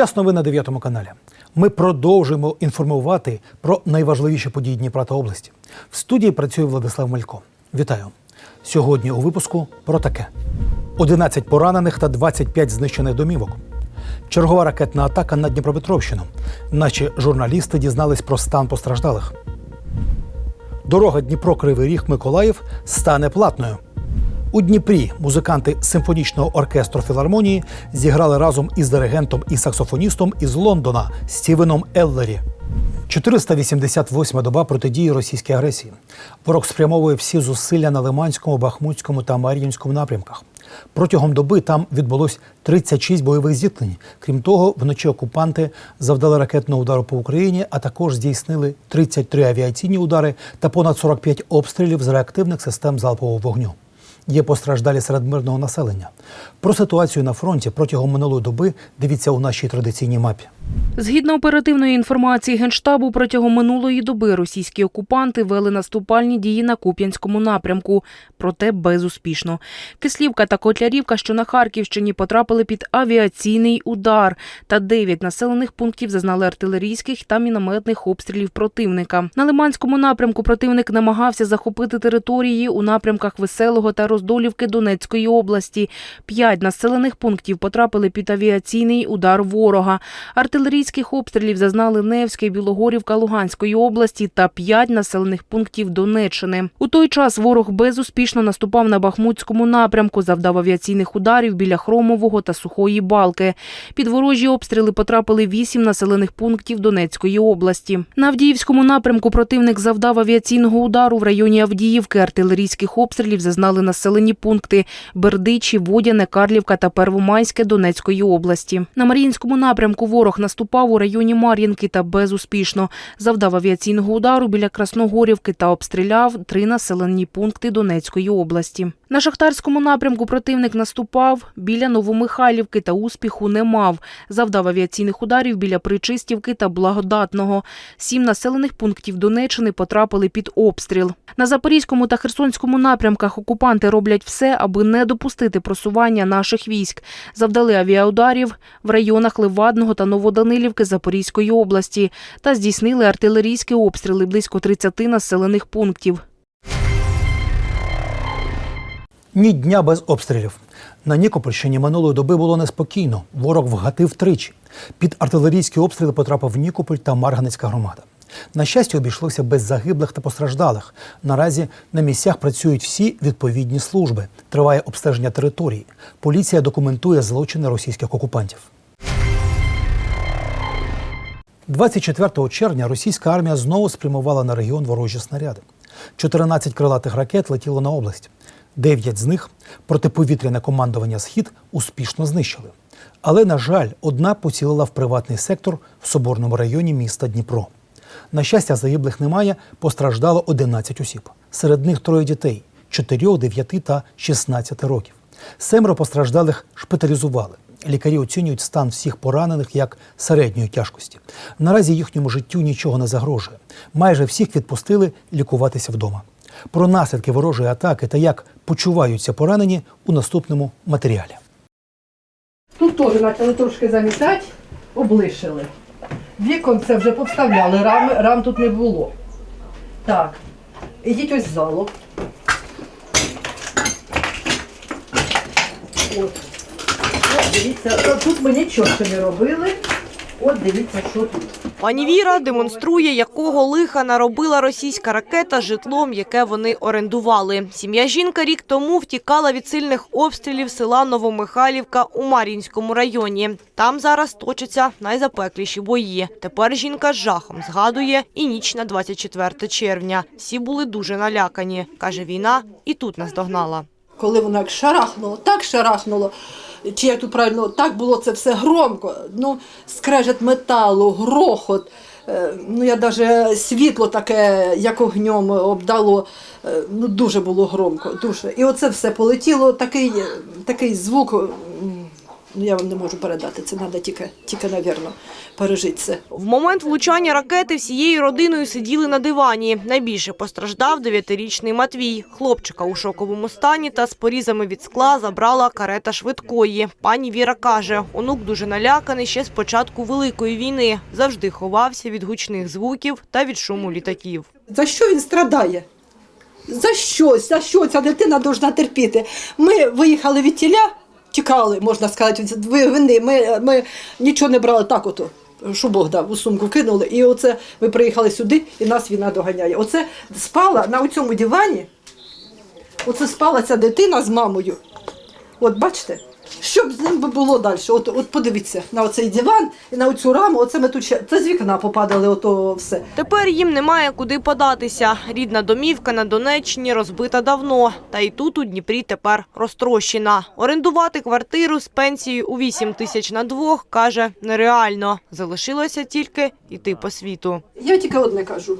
Час новин на 9 каналі. Ми продовжуємо інформувати про найважливіші події Дніпра та області. В студії працює Владислав Малько. Вітаю! Сьогодні у випуску про таке: 11 поранених та 25 знищених домівок. Чергова ракетна атака на Дніпропетровщину. Наші журналісти дізнались про стан постраждалих. Дорога Дніпро-Кривий Ріг Миколаїв стане платною. У Дніпрі музиканти симфонічного оркестру філармонії зіграли разом із диригентом і саксофоністом із Лондона Стівеном Еллері. 488 доба протидії російській агресії. Ворог спрямовує всі зусилля на Лиманському, Бахмутському та Мар'їнському напрямках. Протягом доби там відбулось 36 бойових зіткнень. Крім того, вночі окупанти завдали ракетного удару по Україні, а також здійснили 33 авіаційні удари та понад 45 обстрілів з реактивних систем залпового вогню. Є постраждалі серед мирного населення. Про ситуацію на фронті протягом минулої доби дивіться у нашій традиційній мапі. Згідно оперативної інформації Генштабу, протягом минулої доби російські окупанти вели наступальні дії на Куп'янському напрямку, проте безуспішно. Кислівка та Котлярівка, що на Харківщині, потрапили під авіаційний удар, та дев'ять населених пунктів зазнали артилерійських та мінометних обстрілів противника. На Лиманському напрямку противник намагався захопити території у напрямках Веселого та Роздолівки Донецької області. П'ять населених пунктів потрапили під авіаційний удар ворога. Артилерійських обстрілів зазнали Невське, Білогорівка Луганської області та п'ять населених пунктів Донеччини. У той час ворог безуспішно наступав на Бахмутському напрямку, завдав авіаційних ударів біля Хромового та Сухої Балки. Під ворожі обстріли потрапили вісім населених пунктів Донецької області. На Авдіївському напрямку противник завдав авіаційного удару в районі Авдіївки. Артилерійських обстрілів зазнали населені пункти Бердичі, Водяне, Карлівка та Первомайське Донецької області. На Мар'їнському напрямку ворог наступав у районі Мар'їнки та безуспішно. Завдав авіаційного удару біля Красногорівки та обстріляв три населені пункти Донецької області. На Шахтарському напрямку противник наступав біля Новомихайлівки та успіху не мав. Завдав авіаційних ударів біля Причистівки та Благодатного. Сім населених пунктів Донеччини потрапили під обстріл. На Запорізькому та Херсонському напрямках окупанти роблять все, аби не допустити просування наших військ. Завдали авіаударів в районах Левадного та Новоданилівки Запорізької області та здійснили артилерійські обстріли близько 30 населених пунктів. Ні дня без обстрілів. На Нікопольщині минулої доби було неспокійно. Ворог вгатив тричі. Під артилерійські обстріли потрапив Нікополь та Марганецька громада. На щастя, обійшлося без загиблих та постраждалих. Наразі на місцях працюють всі відповідні служби. Триває обстеження території. Поліція документує злочини російських окупантів. 24 червня російська армія знову спрямувала на регіон ворожі снаряди. 14 крилатих ракет летіло на область. Дев'ять з них протиповітряне командування Схід успішно знищили. Але, на жаль, одна поцілила в приватний сектор в Соборному районі міста Дніпро. На щастя, загиблих немає, постраждало 11 осіб. Серед них троє дітей 4, 9 та 16 років. Семеро постраждалих шпиталізували. Лікарі оцінюють стан всіх поранених як середньої тяжкості. Наразі їхньому життю нічого не загрожує. Майже всіх відпустили лікуватися вдома. Про наслідки ворожої атаки та як почуваються поранені у наступному матеріалі. Тут теж почали трошки замітати, облишили. Вікон це вже повставляли, рам, рам тут не було. Так, ідіть ось в залу. От. От дивіться, тут ми нічого не робили. От дивіться, що тут. Пані Віра демонструє, якого лиха наробила російська ракета житлом, яке вони орендували. Сім'я жінка рік тому втікала від сильних обстрілів села Новомихайлівка у Мар'їнському районі. Там зараз точаться найзапекліші бої. Тепер жінка з жахом згадує і ніч на 24 червня. Всі були дуже налякані. Каже, війна і тут наздогнала. коли воно як шарахнуло, так шарахнуло, чи як тут правильно, так було це все громко. Ну, скрежет металу, грохот. Е, Ну, я даже світло таке, як огнем обдало, Е, ну дуже було громко, дуже. І оце все полетіло, такий, такий звук, я вам не можу передати. Це треба тільки, тільки, навірно, пережити це. В момент влучання ракети всією родиною сиділи на дивані. Найбільше постраждав дев'ятирічний Матвій. Хлопчика у шоковому стані та з порізами від скла забрала карета швидкої. Пані Віра каже, онук дуже наляканий ще з початку Великої війни. Завжди ховався від гучних звуків та від шуму літаків. За що він страдає? За щось, за що ця дитина повинна терпіти? Ми виїхали від тіля, тікали, можна сказати, вини. Ми, ми нічого не брали так ото. Що Бог дав, у сумку кинули. І оце ми приїхали сюди, і нас війна доганяє. Оце спала на цьому дивані. Оце спала ця дитина з мамою. От бачите, що б з ним би було далі? От, от подивіться на оцей диван і на оцю раму. Оце ми тут ще це з вікна попадали, ото все. Тепер їм немає куди податися. Рідна домівка на Донеччині розбита давно. Та і тут у Дніпрі тепер розтрощена. Орендувати квартиру з пенсією у 8 тисяч на двох, каже, нереально. Залишилося тільки йти по світу. Я тільки одне кажу.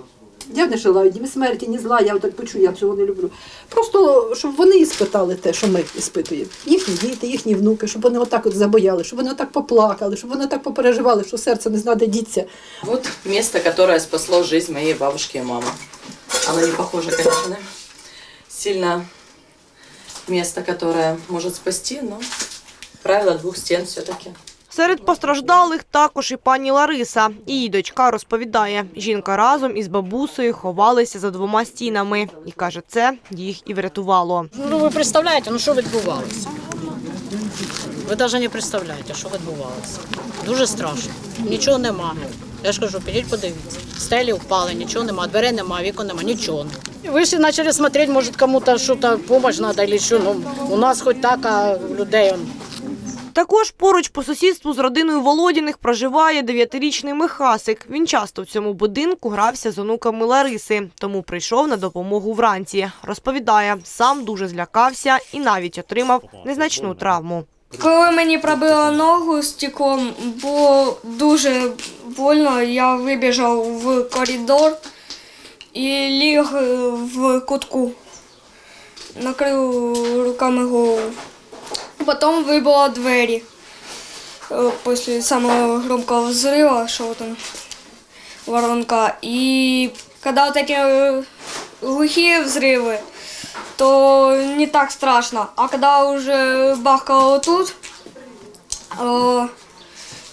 Я не желаю ні смерті, ні зла, я так почую, я цього не люблю. Просто щоб вони іспитали те, що ми іспитуємо. Їхні діти, їхні внуки, щоб вони отак от забояли, щоб вони отак поплакали, щоб вони так попереживали, що серце не знає, де діться. Вот место, которое спасло жизнь моей бабушки и мамы. Оно не похоже, конечно, сильно место, которое может спасти, но правило двух стен все-таки. Серед постраждалих також і пані Лариса. Її дочка розповідає, жінка разом із бабусею ховалися за двома стінами. І каже, це їх і врятувало. Ну, ви представляєте, ну що відбувалося? Ви навіть не представляєте, що відбувалося. Дуже страшно. Нічого нема. Я ж кажу, підіть подивіться. Стелі впали, нічого нема, дверей нема, вікон нема, нічого. Ви ж почали смотреть, може кому-то щось допомога треба, або що. Ну, у нас хоч так, а людей Також поруч по сусідству з родиною Володіних проживає дев'ятирічний Михасик. Він часто в цьому будинку грався з онуками Лариси, тому прийшов на допомогу вранці. Розповідає, сам дуже злякався і навіть отримав незначну травму. Коли мені пробило ногу стеклом, було дуже больно. Я вибіжав в коридор і ліг в кутку, накрив руками голову. Потім вибило двері после після самого громкого взрыва, що там воронка. І коли вот такі глухие глухі взриви, то не так страшно. А когда уже бахкало тут, э,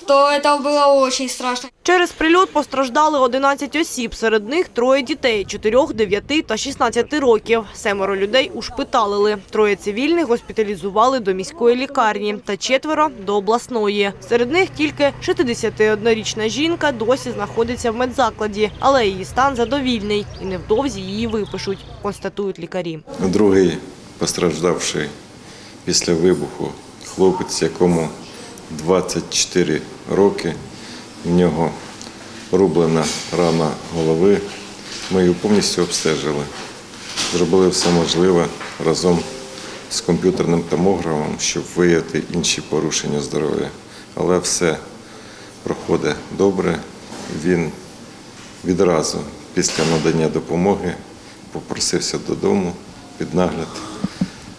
то это было очень страшно. Через прильот постраждали 11 осіб, серед них троє дітей – 4, 9 та 16 років. Семеро людей ушпиталили. Троє цивільних госпіталізували до міської лікарні та четверо – до обласної. Серед них тільки 61-річна жінка досі знаходиться в медзакладі, але її стан задовільний і невдовзі її випишуть, констатують лікарі. Другий постраждавший після вибуху хлопець, якому 24 роки. В нього рублена рана голови. Ми його повністю обстежили. Зробили все можливе разом з комп'ютерним томографом, щоб виявити інші порушення здоров'я. Але все проходить добре. Він відразу після надання допомоги попросився додому під нагляд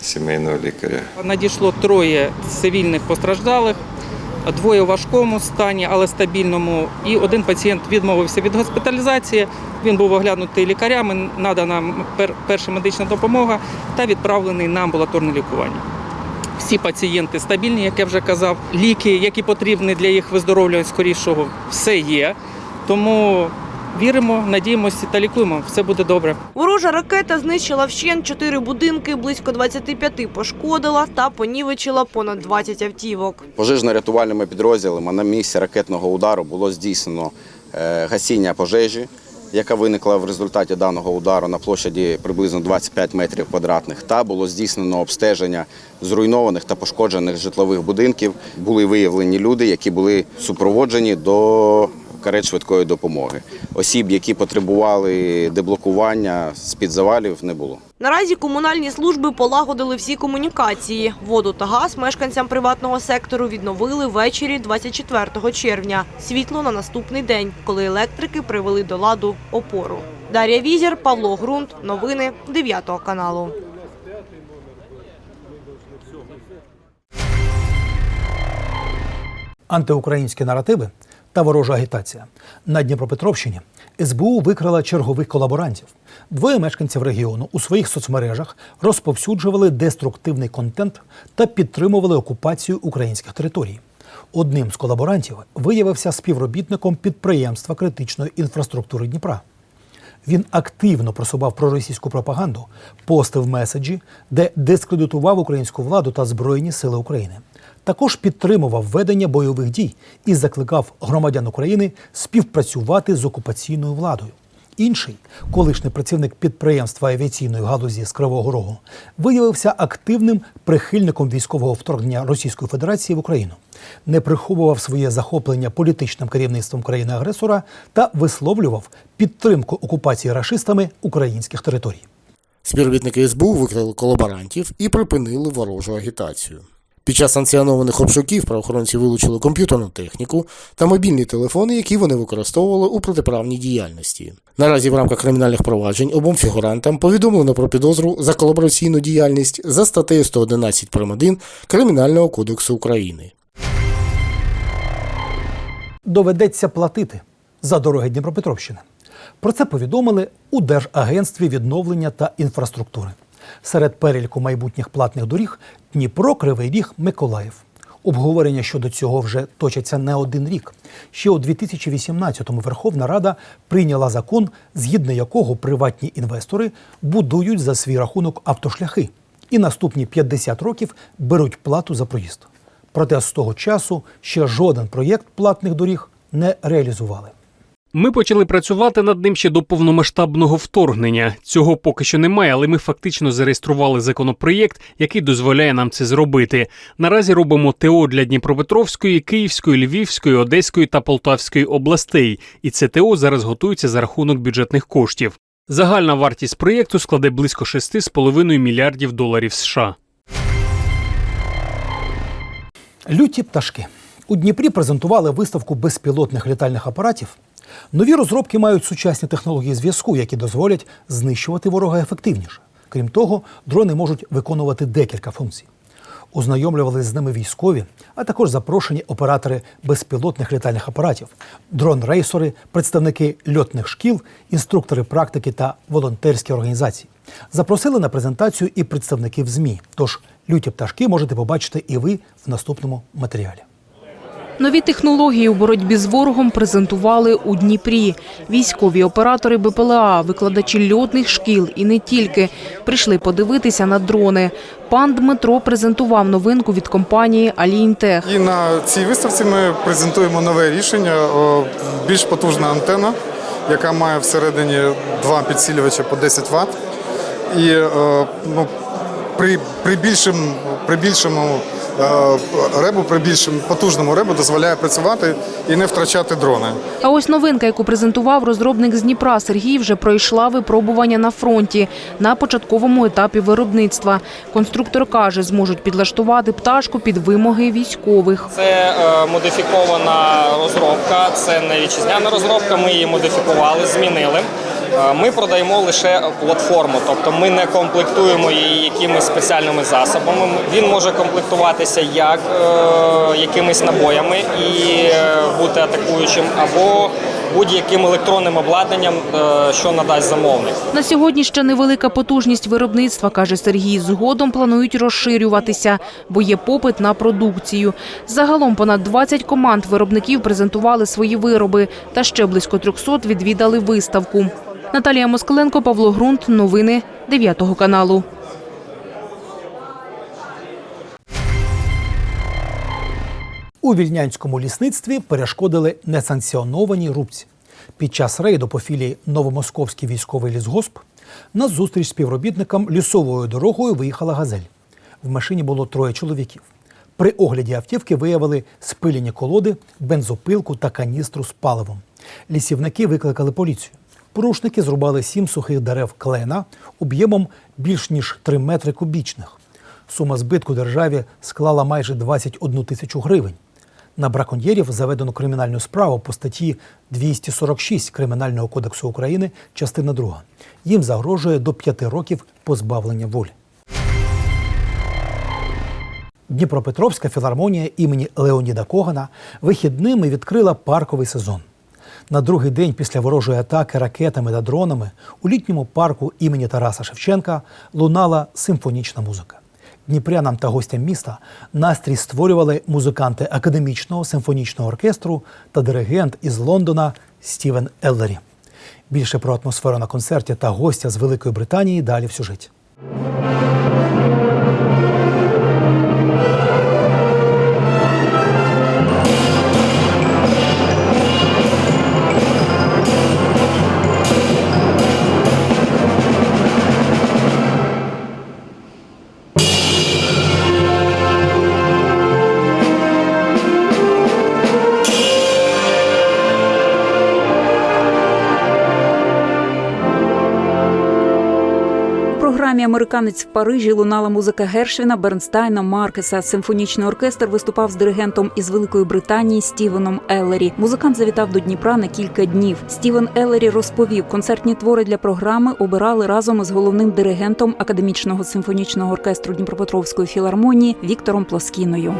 сімейного лікаря. Надійшло троє цивільних постраждалих, двоє у важкому стані, але стабільному. І один пацієнт відмовився від госпіталізації. Він був оглянутий лікарями, надана перша медична допомога та відправлений на амбулаторне лікування. Всі пацієнти стабільні, як я вже казав. Ліки, які потрібні для їх виздоровлювання скорішого, все є. Тому віримо, надіємося та лікуємо. Все буде добре. Ворожа ракета знищила вщент чотири будинки, близько 25 пошкодила та понівечила понад 20 автівок. Пожежно-рятувальними підрозділами на місці ракетного удару було здійснено е, гасіння пожежі, яка виникла в результаті даного удару на площаді приблизно 25 метрів квадратних. Та було здійснено обстеження зруйнованих та пошкоджених житлових будинків. Були виявлені люди, які були супроводжені до карет швидкої допомоги. Осіб, які потребували деблокування з-під завалів, не було. Наразі комунальні служби полагодили всі комунікації. Воду та газ мешканцям приватного сектору відновили ввечері 24 червня. Світло на наступний день, коли електрики привели до ладу опору. Дар'я Візір, Павло Грунт. Новини 9 каналу. антиукраїнські наративи та ворожа агітація. На Дніпропетровщині СБУ викрила чергових колаборантів. Двоє мешканців регіону у своїх соцмережах розповсюджували деструктивний контент та підтримували окупацію українських територій. Одним з колаборантів виявився співробітником підприємства критичної інфраструктури Дніпра. Він активно просував проросійську пропаганду, постив меседжі, де дискредитував українську владу та Збройні сили України. Також підтримував ведення бойових дій і закликав громадян України співпрацювати з окупаційною владою. Інший, колишній працівник підприємства авіаційної галузі з Кривого Рогу, виявився активним прихильником військового вторгнення Російської Федерації в Україну, не приховував своє захоплення політичним керівництвом країни-агресора та висловлював підтримку окупації рашистами українських територій. Співробітники СБУ викрили колаборантів і припинили ворожу агітацію. Під час санкціонованих обшуків правоохоронці вилучили комп'ютерну техніку та мобільні телефони, які вони використовували у протиправній діяльності. Наразі в рамках кримінальних проваджень обом фігурантам повідомлено про підозру за колабораційну діяльність за статтею 111 прим. 1 Кримінального кодексу України. доведеться платити за дороги Дніпропетровщини. Про це повідомили у Держагентстві відновлення та інфраструктури. Серед переліку майбутніх платних доріг Дніпро, Кривий Ріг, Миколаїв. Обговорення щодо цього вже точаться не один рік. Ще у 2018-му Верховна Рада прийняла закон, згідно якого приватні інвестори будують за свій рахунок автошляхи і наступні 50 років беруть плату за проїзд. Проте з того часу ще жоден проєкт платних доріг не реалізували. Ми почали працювати над ним ще до повномасштабного вторгнення. Цього поки що немає, але ми фактично зареєстрували законопроєкт, який дозволяє нам це зробити. Наразі робимо ТО для Дніпропетровської, Київської, Львівської, Одеської та Полтавської областей. І це ТО зараз готується за рахунок бюджетних коштів. Загальна вартість проєкту складе близько 6,5 мільярдів доларів США. Люті пташки. У Дніпрі презентували виставку безпілотних літальних апаратів. Нові розробки мають сучасні технології зв'язку, які дозволять знищувати ворога ефективніше. Крім того, дрони можуть виконувати декілька функцій. Ознайомлювали з ними військові, а також запрошені оператори безпілотних літальних апаратів, дрон-рейсори, представники льотних шкіл, інструктори практики та волонтерські організації. Запросили на презентацію і представників ЗМІ. Тож люті пташки можете побачити і ви в наступному матеріалі. Нові технології у боротьбі з ворогом презентували у Дніпрі. Військові оператори БПЛА, викладачі льотних шкіл і не тільки прийшли подивитися на дрони. Пан Дмитро презентував новинку від компанії Аліінтех. І на цій виставці ми презентуємо нове рішення. Більш потужна антена, яка має всередині два підсилювача по 10 Вт. І ну, при, при, більшим, при більшому ребу, при більшому потужному ребу дозволяє працювати і не втрачати дрони. А ось новинка, яку презентував розробник з Дніпра Сергій, вже пройшла випробування на фронті на початковому етапі виробництва. Конструктор каже, зможуть підлаштувати пташку під вимоги військових. Це е, модифікована розробка, це не вітчизняна розробка. Ми її модифікували, змінили. Е, Ми продаємо лише платформу, тобто ми не комплектуємо її якимись спеціальними засобами. Він може комплектуватися як е, якимись набоями і е, бути атакуючим, або будь-яким електронним обладнанням, що надасть замовник. На сьогодні ще невелика потужність виробництва, каже Сергій. Згодом планують розширюватися, бо є попит на продукцію. Загалом понад 20 команд виробників презентували свої вироби, та ще близько 300 відвідали виставку. Наталія Москаленко, Павло Грунт. Новини 9 каналу. У вільнянському лісництві перешкодили несанкціоновані рубці. Під час рейду по філії Новомосковський військовий лісгосп на зустріч співробітникам лісовою дорогою виїхала газель. В машині було троє чоловіків. При огляді автівки виявили спилені колоди, бензопилку та каністру з паливом. Лісівники викликали поліцію. Порушники зрубали сім сухих дерев клена об'ємом більш ніж 3 метри кубічних. Сума збитку державі склала майже 21 тисячу гривень. На браконьєрів заведено кримінальну справу по статті 246 Кримінального кодексу України, частина 2. Їм загрожує до 5 років позбавлення волі. Дніпропетровська філармонія імені Леоніда Когана вихідними відкрила парковий сезон. На другий день після ворожої атаки ракетами та дронами у літньому парку імені Тараса Шевченка лунала симфонічна музика. Дніпрянам та гостям міста настрій створювали музиканти академічного симфонічного оркестру та диригент із Лондона Стівен Еллері. Більше про атмосферу на концерті та гостя з Великої Британії далі в сюжеті. Програмі Американець в Парижі лунала музика Гершвіна, Бернстайна, Маркеса. Симфонічний оркестр виступав з диригентом із Великої Британії Стівеном Еллері. Музикант завітав до Дніпра на кілька днів. Стівен Еллері розповів, концертні твори для програми обирали разом із головним диригентом академічного симфонічного оркестру Дніпропетровської філармонії Віктором Плоскіною.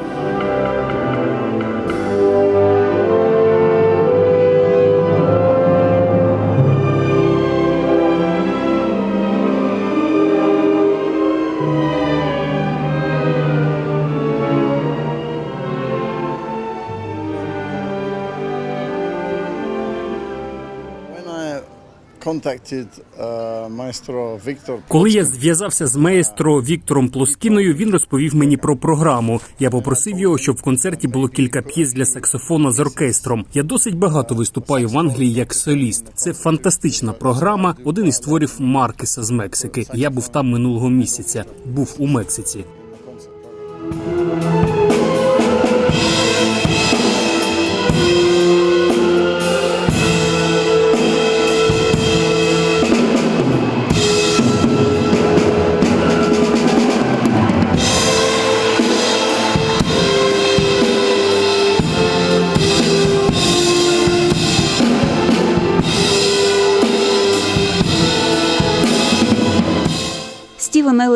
Коли я зв'язався з маестро Віктором Плоскіною, він розповів мені про програму. Я попросив його, щоб в концерті було кілька п'єс для саксофона з оркестром. Я досить багато виступаю в Англії як соліст. Це фантастична програма. Один із творів Маркеса з Мексики. Я був там минулого місяця. Був у Мексиці.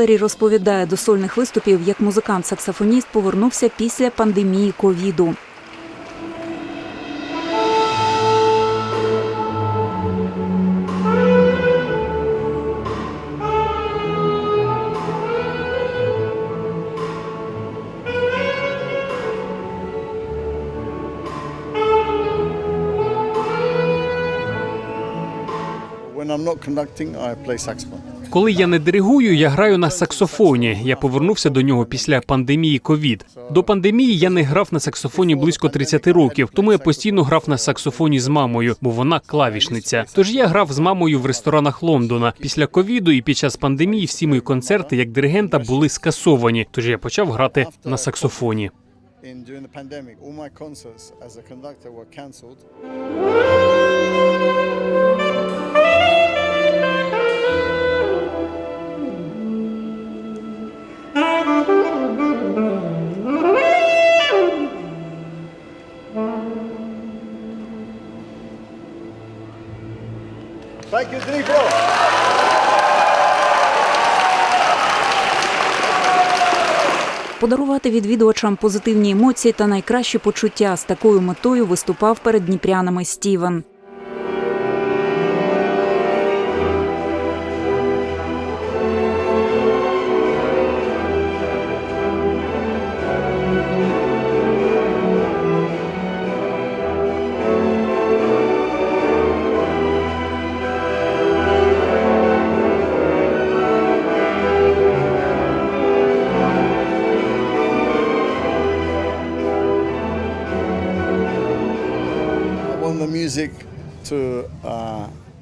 Еллері розповідає до сольних виступів, як музикант-саксофоніст повернувся після пандемії ковіду. Коли я не диригую, я граю на саксофоні. Я повернувся до нього після пандемії ковід. До пандемії я не грав на саксофоні близько 30 років, тому я постійно грав на саксофоні з мамою, бо вона клавішниця. Тож я грав з мамою в ресторанах Лондона. Після ковіду і під час пандемії всі мої концерти як диригента були скасовані. Тож я почав грати на саксофоні. Подарувати відвідувачам позитивні емоції та найкращі почуття з такою метою виступав перед дніпрянами Стівен.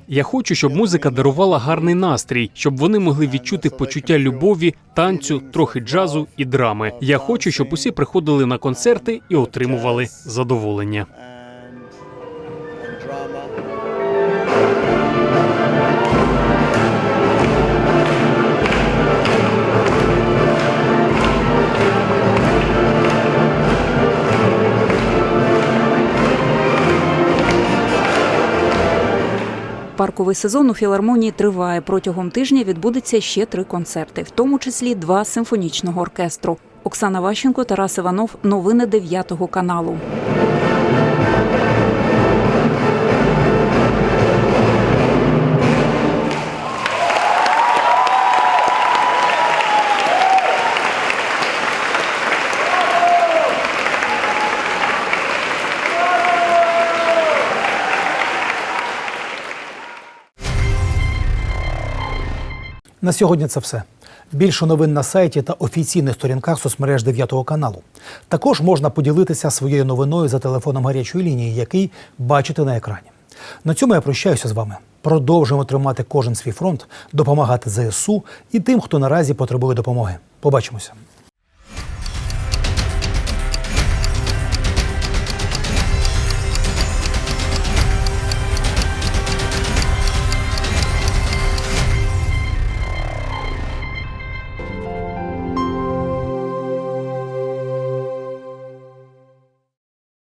Я хочу, щоб музика дарувала гарний настрій, щоб вони могли відчути почуття любові, танцю, трохи джазу і драми. Я хочу, щоб усі приходили на концерти і отримували задоволення. Парковий сезон у філармонії триває. Протягом тижня відбудеться ще три концерти, в тому числі два симфонічного оркестру. Оксана Ващенко, Тарас Іванов. Новини 9 каналу. На сьогодні це все. Більше новин на сайті та офіційних сторінках соцмереж 9 каналу. Також можна поділитися своєю новиною за телефоном гарячої лінії, який бачите на екрані. На цьому я прощаюся з вами. Продовжуємо тримати кожен свій фронт, допомагати ЗСУ і тим, хто наразі потребує допомоги. Побачимося.